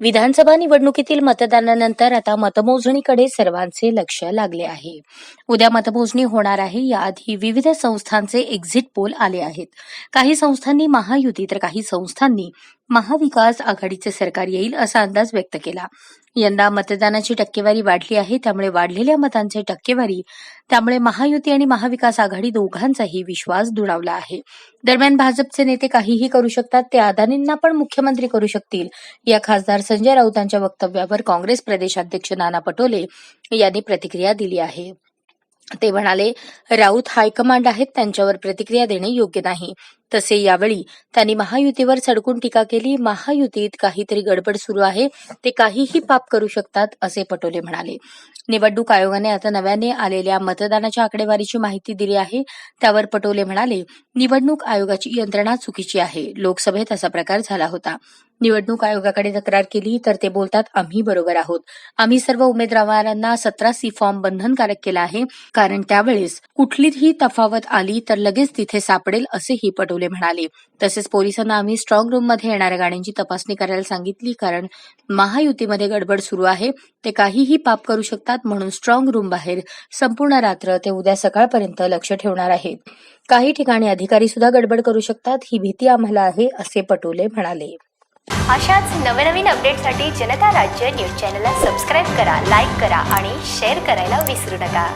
विधानसभा निवडणुकीतील मतदानानंतर आता मतमोजणीकडे सर्वांचे लक्ष लागले आहे. उद्या मतमोजणी होणार आहे. याआधी विविध संस्थांचे एक्झिट पोल आले आहेत. काही संस्थांनी महायुती तर काही संस्थांनी महाविकास आघाडीचे सरकार येईल असा अंदाज व्यक्त केला. यंदा मतदानाची टक्केवारी वाढली आहे त्यामुळे वाढलेल्या मतांची टक्केवारी त्यामुळे महायुती आणि महाविकास आघाडी दोघांचाही विश्वास दुणावला आहे. दरम्यान भाजपचे नेते काहीही करू शकतात ते अदानींना पण मुख्यमंत्री करू शकतील या खासदार संजय राऊतांच्या वक्तव्यावर काँग्रेस प्रदेशाध्यक्ष नाना पटोले यांनी प्रतिक्रिया दिली आहे. ते म्हणाले राऊत हायकमांड आहेत त्यांच्यावर प्रतिक्रिया देणे योग्य नाही. तसे यावेळी त्यांनी महायुतीवर सडकून टीका केली. महायुतीत काहीतरी गडबड सुरू आहे. ते काहीही पाप करू शकतात असे पटोले म्हणाले. निवडणूक आयोगाने आता नव्याने आलेल्या मतदानाच्या आकडेवारीची माहिती दिली आहे. त्यावर पटोले म्हणाले निवडणूक आयोगाची यंत्रणा चुकीची आहे. लोकसभेत असा प्रकार झाला होता. निवडणूक आयोगाकडे तक्रार केली तर ते बोलतात आम्ही बरोबर आहोत. आम्ही सर्व उमेदवारांना सतरा सी फॉर्म बंधनकारक केला आहे. कारण त्यावेळेस कुठलीही तफावत आली तर लगेच तिथे सापडेल असेही पटोले म्हणाले. तसेच पोलिसांना आम्ही स्ट्रॉंग रूममध्ये येणाऱ्या गाड्यांची तपासणी करायला सांगितली कारण महायुतीमध्ये गडबड सुरू आहे. ते काहीही पाप करू शकतात म्हणून स्ट्रॉंग रूम बाहेर संपूर्ण रात्र ते उद्या सकाळपर्यंत लक्ष ठेवणार आहेत. काही ठिकाणी अधिकारी सुद्धा गडबड करू शकतात ही भीती आम्हाला आहे असे पटोले म्हणाले. अशाच नवनवीन अपडेटसाठी जनता राज्य न्यूज चॅनलला सबस्क्राईब करा लाईक करा आणि शेअर करायला विसरू नका.